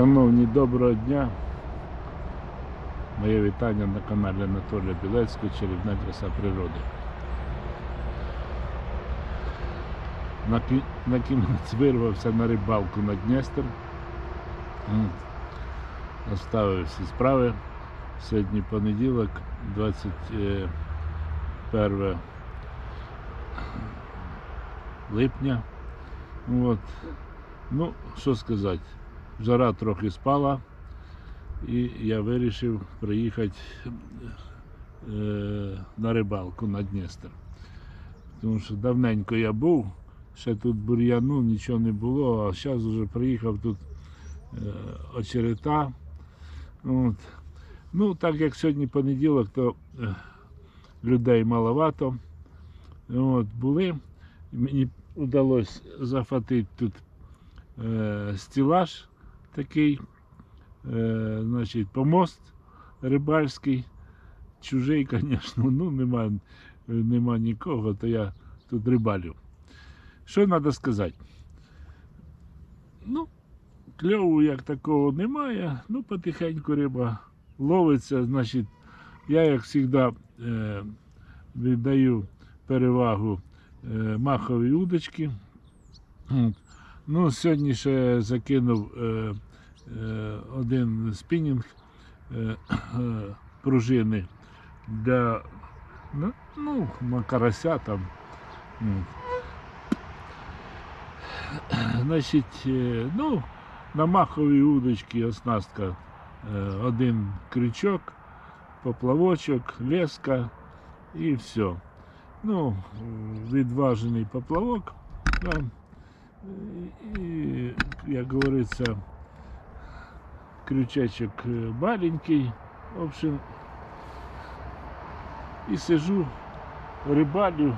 Шановні, доброго дня. Моє вітання на каналі Анатолія Білецького Черівна краса природи. На, на кінець вирвався на рибалку на Дністер. Оставив всі справи. Сьогодні понеділок, 21 липня. От. Ну, що сказати, жара трохи спала, і я вирішив приїхати е, на рибалку на Дністер. Тому що давненько я був, ще тут бур'яну, нічого не було, а зараз вже приїхав тут е, очерета. От. Ну, так як сьогодні понеділок, то е, людей маловато. От, були. Мені вдалося захватити тут е, стілаж такий, е, значить, помост рибальський. Чужий, звісно, ну нема, нема нікого, то я тут рибалю. Що треба сказати? Ну, кльову як такого немає, ну потихеньку риба ловиться, значить, я, як завжди, е, віддаю перевагу е, маховій удочки. Ну, сьогодні ще закинув е, е, один спінінг е, е, пружини для ну, ну, на карася там. Ну. Значить, е, ну, на маховій удочці оснастка е, один крючок, поплавочок, леска і все. Ну, відважений поплавок. Там, і, як говориться, крючечок е, маленький. В общем, і сижу, рибалю,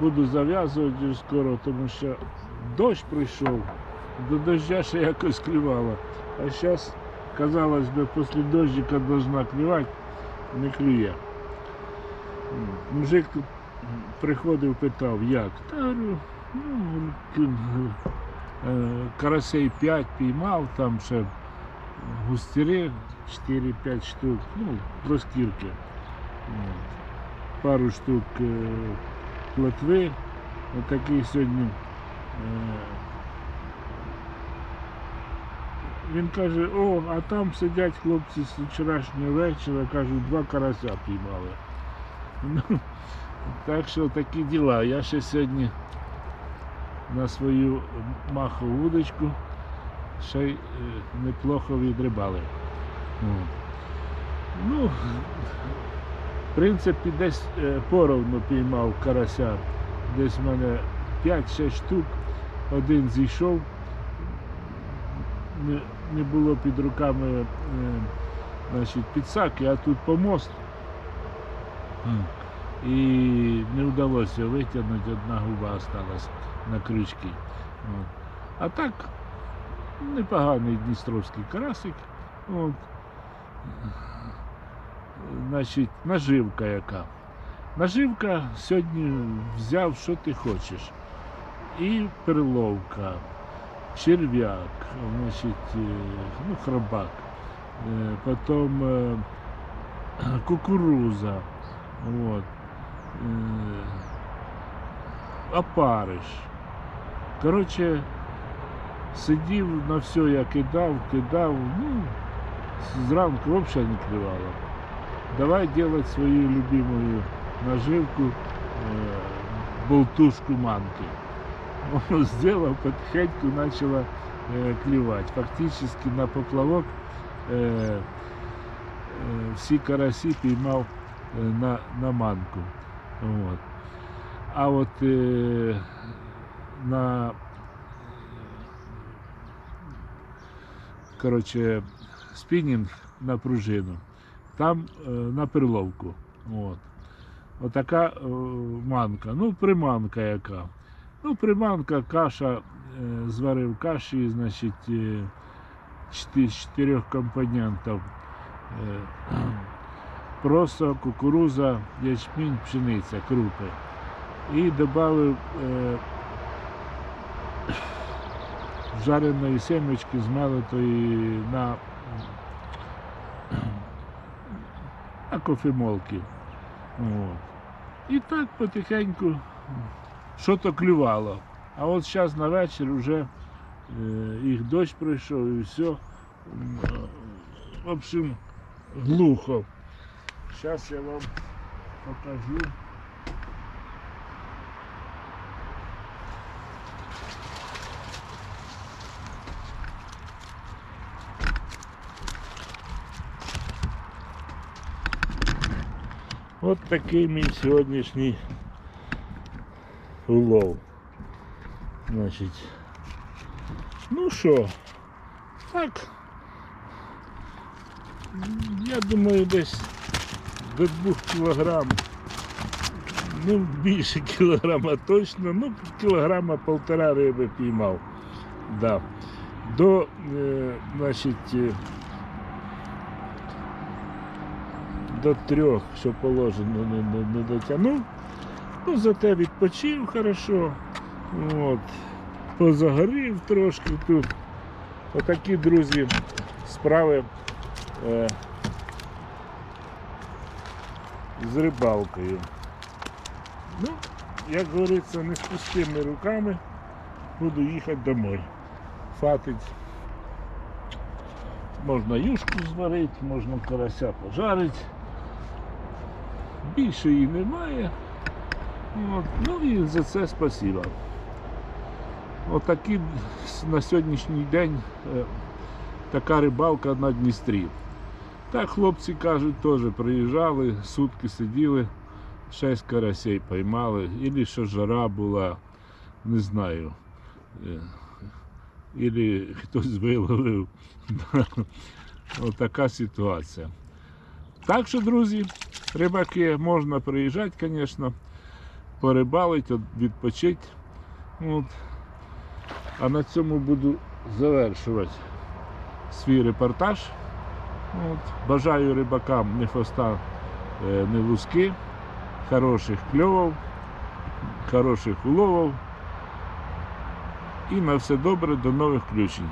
буду зав'язувати скоро, тому що дощ прийшов, до дождя ще якось клювало. А зараз, казалось би, після дощика должна клювати, не клює. Мужик тут приходив, питав, як? Та говорю, ну, к- е, карасей 5 піймав, там ще густіри 4-5 штук, ну, розкірки. От. Пару штук е, плотви. Отакий сьогодні. е, Він каже, о, а там сидять хлопці з вчорашнього вечора, кажуть, два карася піймали. Ну, так що такі діла. Я ще сьогодні на свою махову удочку ще й е, неплохо відрибали. Ну, в принципі, десь е, поровну піймав карася. Десь в мене 5-6 штук, один зійшов, не, не було під руками е, значить, підсаки, а тут помост. І не вдалося витягнути, одна губа осталась на крючки. От. А так, непоганий дністровський карасик. От. Значить, наживка яка. Наживка сьогодні взяв, що ти хочеш. І перловка, черв'як, значить, е, ну, хробак, е, потім е, кукуруза, от, опариш. Коротше, сидів на все, я кидав, кидав, ну, зранку взагалі не клювало. Давай делать свою любимую наживку, э, болтушку манки. Он сделал, потихоньку начала э, клевать. Фактически на поплавок э, э, всі карасі піймав е, на, на манку. От. А от е, на коротше, спінінг на пружину, там е, на перловку. От. Отака е, манка. Ну, приманка яка. Ну, приманка, каша, е, зварив каші, значить, чотирьох компонентів. Просо, кукуруза, ячмінь, пшениця, крупи. І додав жареної семечки змелитої на, на кофемолки. От. І так потихеньку що то клювало. А от зараз на вечір вже е, їх дощ пройшов і все. Е, В общем, глухо. Зараз я вам покажу. От такий мій сьогоднішній улов. Значить. Ну що, так. Я думаю, десь до двох кілограм. Ну, більше кілограма точно, ну, кілограма полтора риби піймав. Да. До, е, значить, До трьох, що положено, не, не, не дотягнув. Ну, зате відпочив хорошо. От. Позагорів трошки тут. Отакі, друзі, справи е, з рибалкою. Ну, як говориться, не з пустими руками буду їхати домой. Фатить. Можна юшку зварити, можна карася пожарити. Більше її немає. От. Ну і за це спасибо. Отакі на сьогоднішній день е, така рибалка на Дністрі. Так хлопці кажуть, теж приїжджали, сутки сиділи, шесть карасей поймали, або що жара була, не знаю. Е, Ілі хтось виловив. Отака ситуація. Так що, друзі, рибаки, можна приїжджати, звісно, порибалити, відпочити. От. А на цьому буду завершувати свій репортаж. От. Бажаю рибакам не хвоста, е, не луски, хороших кльовів, хороших уловів. І на все добре, до нових включень.